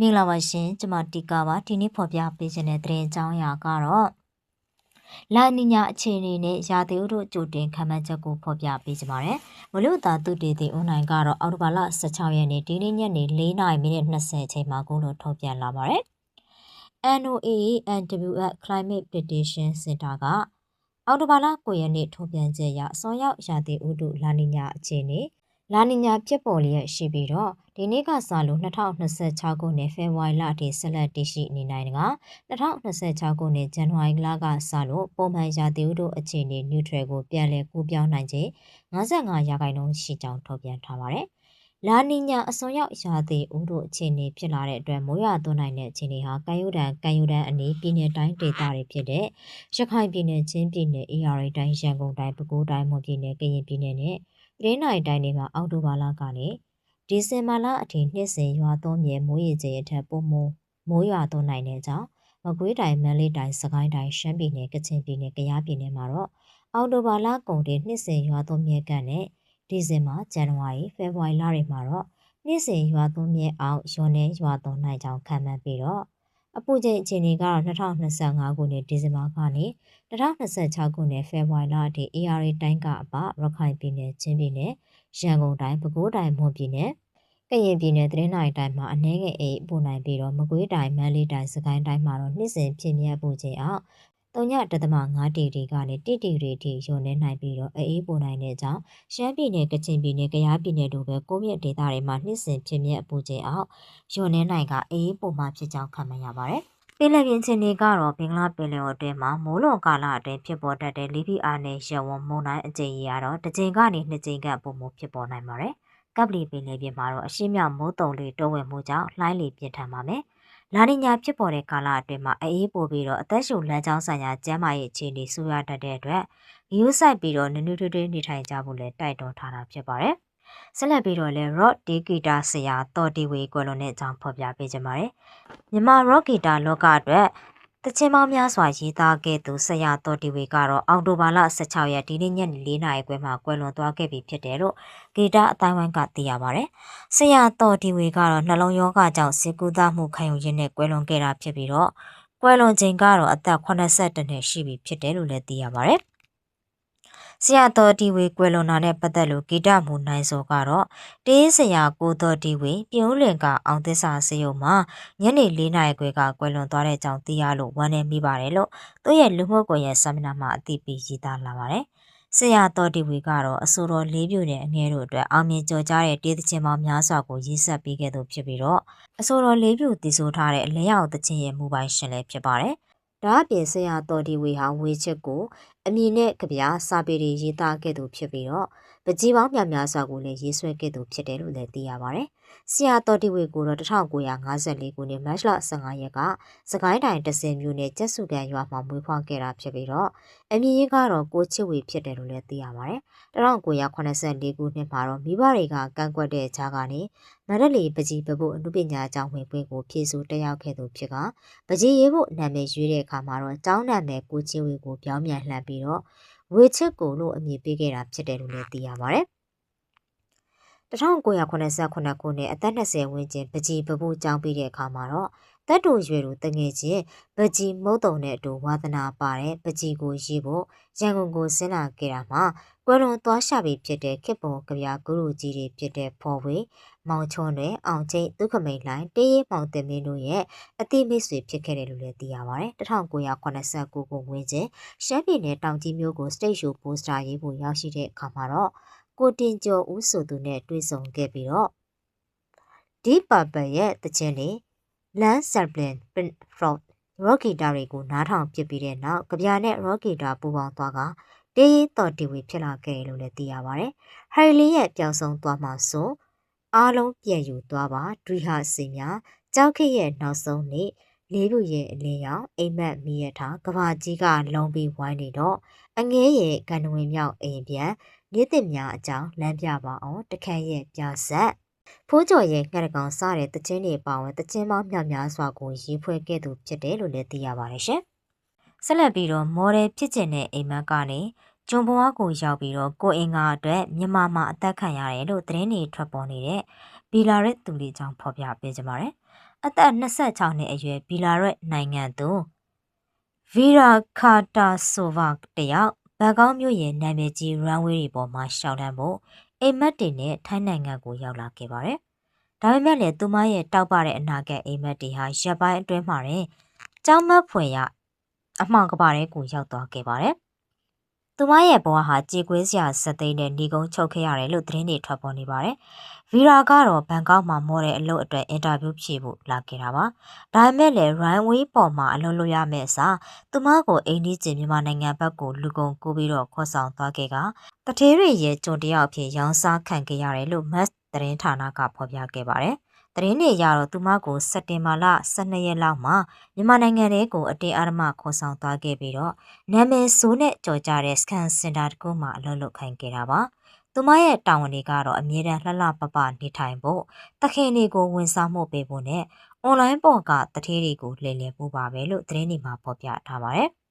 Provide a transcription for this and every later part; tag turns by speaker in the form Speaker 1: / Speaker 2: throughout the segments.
Speaker 1: မင်္ဂလာပါရှင်ကျွန်မတီကာပါဒီနေ့ဖော်ပြပေးခြင်းတဲ့သတင်းအကြောင်းအရာကတော့လာနီညာအခြေအနေနဲ့ရာသီဥတုကြိုတင်ခံမှန်းချက်ကိုဖော်ပြပေးကြပါမယ်။မလို့သာသူတည်တည်အွန်လိုင်းကတော့အော်တိုဘာလ16ရက်နေ့ဒီနေ့ညနေ4:20မိနစ်20အချိန်မှာကိုလို့ထုတ်ပြန်လာပါတယ်။ NOAA NWF Climate Prediction Center ကအော်တိုဘာလ9ရက်နေ့ထုတ်ပြန်ချက်အရအစောရောက်ရာသီဥတုလာနီညာအခြေအနေလာနီညာဖြစ်ပေါ်လျက်ရှိပြီးတော့ ဒီနေ့ကစလို့2026ခုနှစ်ဖေဖော်ဝါရီလအထိဆက်လက်တည်ရှိနေနိုင်တာက2026ခုနှစ်ဇန်နဝါရီလကစလို့ပုံမှန်ရာသီဥတုအခြေအနေ neutral ကိုပြန်လည်ကူးပြောင်းနိုင်ခြင်း55ရာခိုင်နှုန်းရှိကြောင်းထုတ်ပြန်ထားပါတယ်။လာနီညာအစွန်ရောက်ရာသီဥတုအခြေအနေဖြစ်လာတဲ့အတွက်မိုးရွာသွန်းနိုင်တဲ့အခြေအနေဟာကမ်းရိုးတန်းကမ်းရိုးတန်းအနီးပြည်내တိုင်းဒေသတွေဖြစ်တဲ့ရခိုင်ပြည်နယ်ချင်းပြည်နယ် AR တိုင်းရန်ကုန်တိုင်းပဲခူးတိုင်းမွန်ပြည်နယ်ကရင်ပြည်နယ်နဲ့သတင်းနိုင်တိုင်းတွေမှာအောက်တိုဘာလကနေ ဒီဇင်ဘာလအထိနှစ်စဉ်ရွာသွန်းမြေမိုးရေချိန်အထက်ပိုမိုမိုးရွာသွန်းနိုင်တဲ့ကြောင့်မကွေးတိုင်းမန္တလေးတိုင်းစကိုင်းတိုင်းရှမ်းပြည်နယ်ကချင်ပြည်နယ်ကယားပြည်နယ်မှာတော့အောက်တိုဘာလကုန်တဲ့နှစ်စဉ်ရွာသွန်းမြေကနဲ့ဒီဇင်ဘာဇန်နဝါရီဖေဖော်ဝါရီလတွေမှာတော့နှစ်စဉ်ရွာသွန်းမြေအောင်ရွာနယ်ရွာသွန်းနိုင်ကြောင်းခံမှန်းပြီးတော့ အပူချိန်အခြေအနေကတော့2025ခုနှစ်ဒီဇင်ဘာကနေ2026ခုနှစ်ဖေဖော်ဝါရီလအထိ AR တိုင်းကအပရခိုင်ပြည်နယ်ချင်းပြည်နယ်ရန်ကုန်တိုင်းပဲခူးတိုင်းမွန်ပြည်နယ်ကရင်ပြည်နယ်သတင်းနိုင်တိုင်းမှာအနှဲငယ်အိပို့နိုင်ပြီးတော့မကွေးတိုင်းမန္တလေးတိုင်းစကိုင်းတိုင်းမှာတော့နှစ်စဉ်ဖြစ်မြတ်ပူချိန်အောင် 3.5ဒီဂရီကနေ1ဒီဂရီထိညွန်နေနိုင်ပြီးတော့အေးပို့နိုင်တဲ့ကြောင့်ရှမ်းပြည်နယ်ကချင်ပြည်နယ်ကယားပြည်နယ်တို့ပဲကိုမြင့်ဒေသတွေမှာနှစ်စဉ်ဖြစ်မြတ်ပူချိန်အောင်ညွန်နေနိုင်ကအေးပို့မှဖြစ်ကြောင်းခန့်မှန်းရပါတယ်ပင်လယ်ပြင်ချင်းတွေကတော့ဘင်္ဂလားပင်လယ်အတွင်းမှာမိုးလွန်ကာလအတွင်းဖြစ်ပေါ်တတ်တဲ့လီပီအာနဲ့ရဝံမုန်တိုင်းအကြိမ်ကြီးကတော့တစ်ကြိမ်ကနေနှစ်ကြိမ်ကပုံမှုဖြစ်ပေါ်နိုင်ပါတယ်။ ကပ်ပလီပင်လယ်ပြင်မှာတော့အရှိမြောက်မိုးတုံလေးတိုးဝင်မှုကြောင့်လှိုင်းလေပြင်းထန်ပါမယ်။လာနီညာဖြစ်ပေါ်တဲ့ကာလအတွင်းမှာအေးပိုပြီးတော့အသက်ရှူလမ်းကြောင်းဆိုင်ရာကျန်းမာရေးအခြေအနေဆိုးရွားတတ်တဲ့အတွက်ဂရုစိုက်ပြီးတော့နနွထွေးထွေးနေထိုင်ကြဖို့လည်းတိုက်တွန်းထားတာဖြစ်ပါတယ်။ဆက်လက်ပြီးတော့လဲ rock ဒီဂီတာဆရာတော်တီဝေကွယ်လွန်တဲ့အကြောင်းဖော်ပြပေးကြပါမယ်။မြန်မာ rock ဂီတာလောကအတွက် တချင်းပေါင်းများစွာရေးသားခဲ့သူဆရာတော်တီဝေကတော့အောက်တိုဘာလ16ရက်ဒီနေ့ညနေ4နာရီခွဲမှာကွယ်လွန်သွားခဲ့ပြီဖြစ်တယ်လို့ဂီတအတိုင်းဝိုင်းကသိရပါဗျ။ဆရာတော်တီဝေကတော့နှလုံးရောဂါကြောင့်စေကူသားမှုခံယူရင်းနဲ့ကွယ်လွန်ခဲ့တာဖြစ်ပြီးတော့ကွယ်လွန်ချိန်ကတော့အသက်82နှစ်ရှိပြီဖြစ်တယ်လို့လည်းသိရပါဗျ။ ဆရာတော်ဒီဝေကွယ်လွန်တာနဲ့ပတ်သက်လို့ဂီတမူနိုင်စောကတော့တင်းဆရာကိုတော်ဒီဝေပြုံးလင်ကအောင်သစ္စာစေယုံမှာညနေ၄နာရီခွဲကကွယ်လွန်သွားတဲ့အကြောင်းသိရလို့ဝမ်းနည်းမိပါတယ်လို့သူ့ရဲ့လူမှုကွန်ရက်ဆမ်မနာမှာအသိပေးရေးသားလာပါတယ်ဆရာတော်ဒီဝေကတော့အဆိုတော်လေးပြိုတဲ့အငယ်တို့အတွက်အောင်မြင်ကြော်ကြားတဲ့တေးသချင်းပေါင်းများစွာကိုရေးဆက်ပေးခဲ့သူဖြစ်ပြီးတော့အဆိုတော်လေးပြိုတည်ဆိုထားတဲ့အလင်းရောင်သချင်းရဲ့မူပိုင်ရှင်လည်းဖြစ်ပါတယ်။ ဒါအပြင်ဆရာတော်ဒီဝေဟာဝေချစ်ကိုအမည်နဲ့ကြပြစာပေတွေရေးသားခဲ့သူဖြစ်ပြီးတော့ပကြီးပေါင်းများများစွာကိုလည်းရေးဆွဲခဲ့သူဖြစ်တယ်လို့လည်းသိရပါတယ်။ ဆရာတော်တိဝေကိုတော့1954ခုနှစ်မတ်လ15ရက်ကစကိုင်းတိုင်းတစင်မြို့နယ်ကျက်စုကန်ရွာမှာမွေးဖွားခဲ့တာဖြစ်ပြီးတော့အမည်ရေးကတော့ကိုချစ်ဝေဖြစ်တယ်လို့လည်းသိရပါတယ်။1984ခုနှစ်မှာတော့မိဘတွေကကန့်ကွက်တဲ့ကြားကနေမရလီပကြီးပဖို့အမှုပညာကျောင်းဝင်ပွဲကိုဖြည့်ဆို့တက်ရောက်ခဲ့သူဖြစ်ကပကြီးရေးဖို့နာမည်ရွေးတဲ့အခါမှာတော့ကျောင်းနာမည်ကိုချစ်ဝေကိုပြောင်းပြန်လှန်ပြီးတော့ဝေချစ်ကိုလို့အမည်ပေးခဲ့တာဖြစ်တယ်လို့လည်းသိရပါတယ်။ 1989ခုနှစ်အသက်20ဝန်းကျင်ပကြီးပပူးကျောင်းပြီးတဲ့အခါမှာတော့တက်တူရွယ်သူတငယ်ချင်းပကြီးမုတ်တုံနဲ့အတူဝါသနာပါတဲ့ပကြီးကိုရေးဖို့ရန်ကုန်ကိုဆင်းလာခဲ့တာမှာကွယ်လွန်သွားရှာပြီးဖြစ်တဲ့ခေတ်ပေါ်ကဗျာဂုရုကြီးတွေဖြစ်တဲ့ဖော်ဝေမောင်ချွန်းတွေအောင်ကျိတ်ဒုက္ခမိန်လိုင်းတေးရီမောင်တင်မင်းတို့ရဲ့အတိမိတ်ဆွေဖြစ်ခဲ့တယ်လို့လည်းသိရပါတယ်1989ခုဝန်းကျင်ရှမ်းပြည်နယ်တောင်ကြီးမြို့ကို state show poster ရေးဖို့ရောက်ရှိတဲ့အခါမှာတော့ ကိုတင်ကျော်ဦးဆိုသူနဲ့တွေ့ဆုံခဲ့ပြီးတော့ Deep Purple ရဲ့တခြင်းလေး Land Zeppelin from Rocky တာတွေကိုနားထောင်ပြပြီးတဲ့နောက်ကဗျာနဲ့ Rocky တာပူပေါင်းသွားကတေးရင်တော်တီဝေဖြစ်လာခဲ့တယ်လို့လည်းသိရပါတယ်။ဟယ်ရီလီရဲ့ပျောက်ဆုံးသွားမှဆိုအားလုံးပြန်ယူသွားပါဒရီဟာစင်များကြောက်ခရဲ့နောက်ဆုံးနေ့လေးခုရဲ့အလင်းရောင်အိမ်မက်မိရထားကဘာကြီးကလုံးပြီးဝိုင်းနေတော့အငဲရဲ့ကန်ဝင်မြောက်အိမ်ပြန် မြစ်တင်များအကြောင်းလမ်းပြပါအောင်တခန့်ရဲ့ပြဆက်ဖိုးကျော်ရဲ့ငှက်ကောင်စားတဲ့တခြင်းတွေပါဝင်တခြင်းပေါင်းမြောက်များစွာကိုရေးဖွဲ့ခဲ့သူဖြစ်တယ်လို့လည်းသိရပါတယ်ရှင်။ဆက်လက်ပြီးတော့မော်ဒယ်ဖြစ်ကျင်တဲ့အိမ်မက်ကနေကျွံဘွားကိုရောက်ပြီးတော့ကိုအင်္ဂါအတွက်မြန်မာမှာအသက်ခံရတယ်လို့သတင်းတွေထွက်ပေါ်နေတဲ့ဘီလာရစ်သူလေးကြောင့်ဖော်ပြပေးကြပါမယ်။အသက်26နှစ်အရွယ်ဘီလာရက်နိုင်ငံသူဗီရာခါတာဆိုဗာတယောက် ဘန်ကောက်မြို့ရဲ့နာမည်ကြီးရန်ဝေးတွေပေါ်မှာရှောင်းတန်းဖို့အိမ်မက်တွေနဲ့ထိုင်းနိုင်ငံကိုရောက်လာခဲ့ပါတယ်။ဒါပေမဲ့လည်းသူမရဲ့တောက်ပတဲ့အနာဂတ်အိမ်မက်တွေဟာရပ်ပိုင်းအတွင်းမှာတင်ကြောင်းမက်ဖွယ်ရအမှောင်ကပါတဲ့ကိုရောက်သွားခဲ့ပါတယ်။ သူမရဲ့ဘဝဟာကြေကွေးစရာစသိန်းနဲ့ဏီကုန်းချုပ်ခဲ့ရတယ်လို့သတင်းတွေထွက်ပေါ်နေပါတယ်။ဗီရာကတော့ဘန်ကောက်မှာမော်တဲ့အလုပ်အတွက်အင်တာဗျူးဖြေဖို့လာခဲ့တာပါ။ဒါပေမဲ့လည်း runway ပေါ်မှာအလုပ်လုပ်ရမယ့်အစားသူမကိုအိန္ဒိကျမြန်မာနိုင်ငံဘက်ကိုလူကုန်ကူးပြီးတော့ခေါ်ဆောင်သွားခဲ့ကတထေးတွေရဲ့ကြုံတယောက်အဖြစ်ရောင်းစားခံခဲ့ရတယ်လို့ mass သတင်းဌာနကဖော်ပြခဲ့ပါတယ်။ သတင်းတွေအရတော့သူမကိုစက်တင်ဘာလ12ရက်လောက်မှာမြန်မာနိုင်ငံထဲကိုအတင်းအဓမ္မခေါ်ဆောင်သွားခဲ့ပြီးတော့နာမည်ဆိုးနဲ့ကြော်ကြတဲ့ scan center တခုမှအလုပ်လုပ်ခိုင်းခဲ့တာပါ။သူမရဲ့တာဝန်တွေကတော့အမြဲတမ်းလှလှပပနေထိုင်ဖို့တခင်တွေကိုဝန်ဆောင်မှုပေးဖို့နဲ့အွန်လိုင်းပေါ်ကတထေးတွေကိုလှည့်လည်ဖို့ပါပဲလို့သတင်းတွေမှာဖော်ပြထားပါတယ်။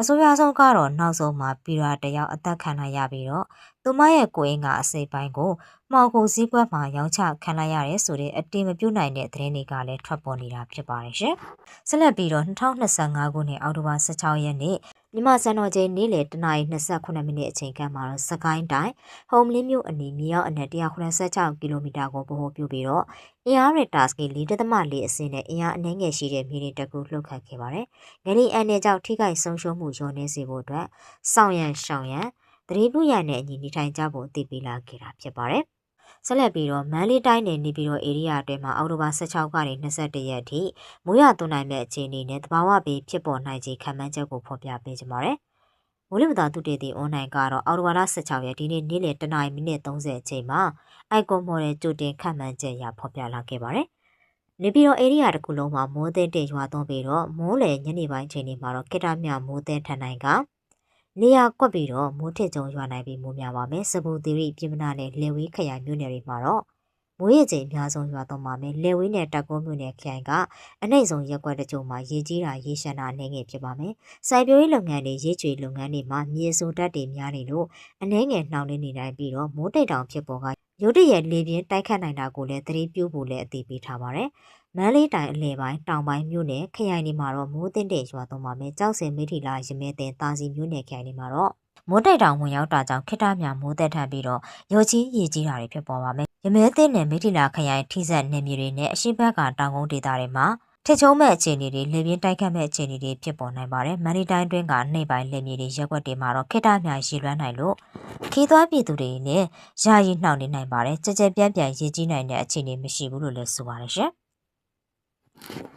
Speaker 1: အဆိုးရွားဆုံးကတော့နောက်ဆုံးမှာပီရာတယောက်အသက်ခံလိုက်ရပြီးတော့သူမရဲ့ကိုယ်အင်းကအစိပ်ပိုင်းကိုမှောက်ကိုစည်းကွက်မှာရောင်းချခံလိုက်ရတယ်ဆိုတဲ့အတေမပြုတ်နိုင်တဲ့သတင်းတွေကလည်းထွက်ပေါ်နေတာဖြစ်ပါတယ်ရှင်။ဆက်လက်ပြီးတော့2025ခုနှစ်အောက်တိုဘာ16ရက်နေ့ မြန်မာစံတော်ချိန်နေ့လယ်တနာရီ28မိနစ်အချိန်ခန့်မှာတော့စကိုင်းတိုင်းဟုံလင်းမြို့အနီးမြောက်အနက်186ကီလိုမီတာကိုဗဟိုပြုပြီးတော့အင်အားရတာစကီ4.4အဆင့်နဲ့အင်အားအနှဲငယ်ရှိတဲ့မြေပြင်တက်ကူလှုပ်ခတ်ခဲ့ပါတယ်။ငလီအန်နယ်ကြောင့်ထိခိုက်ဆုံးရှုံးမှုလျော့နေစေဖို့အတွက်စောင့်ရန်ရှောင်ရန်သတိပြုရန်နဲ့အညီနေထိုင်ကြဖို့တည်ပြီးလာခဲ့တာဖြစ်ပါတယ်။ ဆက်လက်ပြီးတော့မန်လေးတိုင်းနယ်နေပြီးတော့ဧရိယာအတွင်းမှာအောက်တိုဘာ16ကနေ21ရက်အထိမိုးရသွန်းနိုင်မဲ့အခြေအနေနဲ့တဘာဝဘေးဖြစ်ပေါ်နိုင်ခြေခံမှန်းချက်ကိုဖော်ပြပေးကြပါမယ်။မိုးလေဝသသုတေသီအွန်လိုင်းကတော့အော်တိုဝါလာ16ရက်ဒီနေ့နေ့လယ်တနာရီမိနစ်30အချိန်မှာအိုက်ကွန်မော်ရဲ့ကြိုတင်ခန့်မှန်းချက်အရဖော်ပြလာခဲ့ပါတယ်။နေပြည်တော်ဧရိယာတစ်ခုလုံးမှာမိုးသင်းတင်ရွာသွန်းပြီးတော့မိုးလေညနေပိုင်းချိန်တွေမှာတော့ကိတ္တမြမိုးသင်းထန်နိုင်က နေရာကွက်ပြီးတော့မိုးထစ်ကြုံရွာနိုင်ပြီးမိုးများပါမယ်။စပူသီရိပြည်မနာနဲ့လေဝေးခရိုင်မြို့နယ်တွေမှာတော့မိုးရေချိန်အများဆုံးရွာသွန်းပါမယ်။လေဝေးနဲ့တက်ကုန်းမြို့နယ်ခရိုင်ကအနှိမ့်ဆုံးရက်ွက်တကြုံမှာရေကြီးတာရေရှမ်းတာအနေငယ်ဖြစ်ပါမယ်။စိုက်ပျိုးရေးလုပ်ငန်းတွေရေချွေလုပ်ငန်းတွေမှာမြေစုံတက်တွေများနေလို့အနေငယ်နှောင့်နှင်းနေနိုင်ပြီးတော့မိုးတိတ်တောင်ဖြစ်ပေါ်ကရုတ်တရက်လေပြင်းတိုက်ခတ်နိုင်တာကိုလည်းသတိပြုဖို့လည်းအသိပေးထားပါတယ်။ မန်းလေးတိုင်အလဲပိုင်းတောင်ပိုင်းမြို့နယ်ခရိုင်တွေမှာတော့မိုးတင်တဲ့ရွာသွန်းပါမယ်။ကြောက်စင်မိထီလာရမဲတင်တာစီမြို့နယ်ခရိုင်တွေမှာတော့မိုးတိုက်တောင်ဝင်ရောက်တာကြောင့်ခိတ္တမြမိုးသက်ထပ်ပြီးတော့ရုတ်ကြီးရေကြီးတာတွေဖြစ်ပေါ်ပါမယ်။ရမဲတင်နယ်မိထီလာခရိုင်ထိစက်နယ်မြေတွေနဲ့အရှိဘက်ကတောင်ကုန်းဒေသတွေမှာထစ်ချုံမဲ့အခြေအနေတွေလေပြင်းတိုက်ခတ်မဲ့အခြေအနေတွေဖြစ်ပေါ်နိုင်ပါတယ်။မန်နီတိုင်းတွင်းကနှိပ်ပိုင်းလက်မြေတွေရက်ွက်တွေမှာတော့ခိတ္တမြရေလွှမ်းနိုင်လို့ခီးသွွားပြည်သူတွေနဲ့ယာယီနှောင့်နေနိုင်ပါတယ်။ကြကြပြန့်ပြန့်ရေကြီးနိုင်တဲ့အခြေအနေမရှိဘူးလို့လည်းဆိုပါတယ်ရှင်။ you